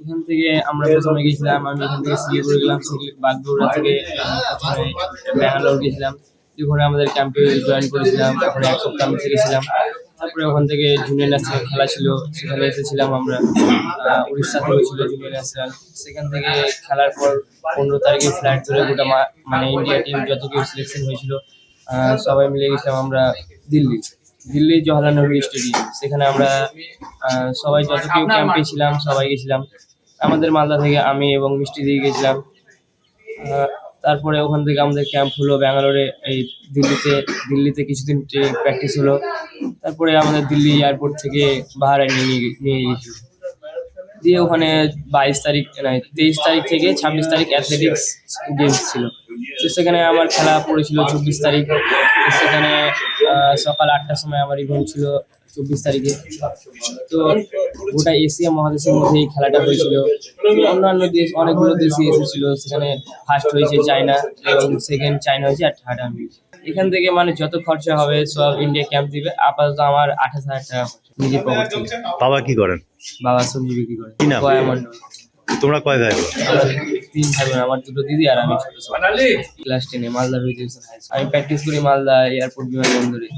এখান থেকে আমরা প্রথমে গেছিলাম আমি এখান থেকে শিলিগুড়ি গেলাম বাগডোগরা থেকে প্রথমে ব্যাঙ্গালোর গেছিলাম। ওখানে আমাদের ক্যাম্পে জয়েন করেছিলাম ওখানে এক সপ্তাহ আমি থেকেছিলাম তারপরে ওখান থেকে জুনিয়র ন্যাশনাল খেলা ছিল সেখানে এসেছিলাম আমরা আহ, উড়িষ্যাতে হয়েছিল জুনিয়র ন্যাশনাল সেখান থেকে খেলার পর পনেরো তারিখে ফ্লাইট ধরে গোটা মানে ইন্ডিয়া টিম যত কেউ সিলেকশন হয়েছিল আহ, সবাই মিলে গেছিলাম আমরা দিল্লি। দিল্লি জওয়াহরলাল নেহরু স্টেডিয়াম সেখানে আমরা সবাই যত কেউ ক্যাম্পে ছিলাম সবাই গেছিলাম। আমাদের মালদা থেকে আমি এবং মিষ্টি দিয়ে গেছিলাম। তারপরে ওখান থেকে আমাদের ক্যাম্প হলো ব্যাঙ্গালোরে এই দিল্লিতে দিল্লিতে কিছুদিন প্র্যাকটিস হলো। তারপরে আমাদের দিল্লি এয়ারপোর্ট থেকে বাহারায় নিয়ে নিয়ে গিয়েছিল দিয়ে ওখানে বাইশ তারিখ না তেইশ তারিখ থেকে ছাব্বিশ তারিখ অ্যাথলেটিক্স গেমস ছিল। তো সেখানে আমার খেলা পড়েছিল চব্বিশ তারিখ। সেখানে সকাল আটটার সময় আমার ইভেন্ট ছিল চব্বিশ তারিখে। তো গোটা এশিয়া মহাদেশের মধ্যে এই খেলাটা হয়েছিল। অন্যান্য দেশ অনেকগুলো দেশই এসেছিল। সেখানে ফার্স্ট হয়েছে চায়না এবং সেকেন্ড চায়না হয়েছে আর থার্ড আমি। এখান থেকে মানে যত খরচা হবে সব ইন্ডিয়া ক্যাম্প দিবে। আপাতত আমার আঠাশ হাজার টাকা নিজের পকেট বাবা কি করেন? বাবা সবজি বিক্রি করে। কি নাম? তোমরা কয় ভাই তিন ভাই বোন, আমার দুটো দিদি আর আমি ছোট ক্লাস টেনে মালদা ভিডিওস আমি প্র্যাকটিস করি মালদা এয়ারপোর্ট বিমানবন্দরে।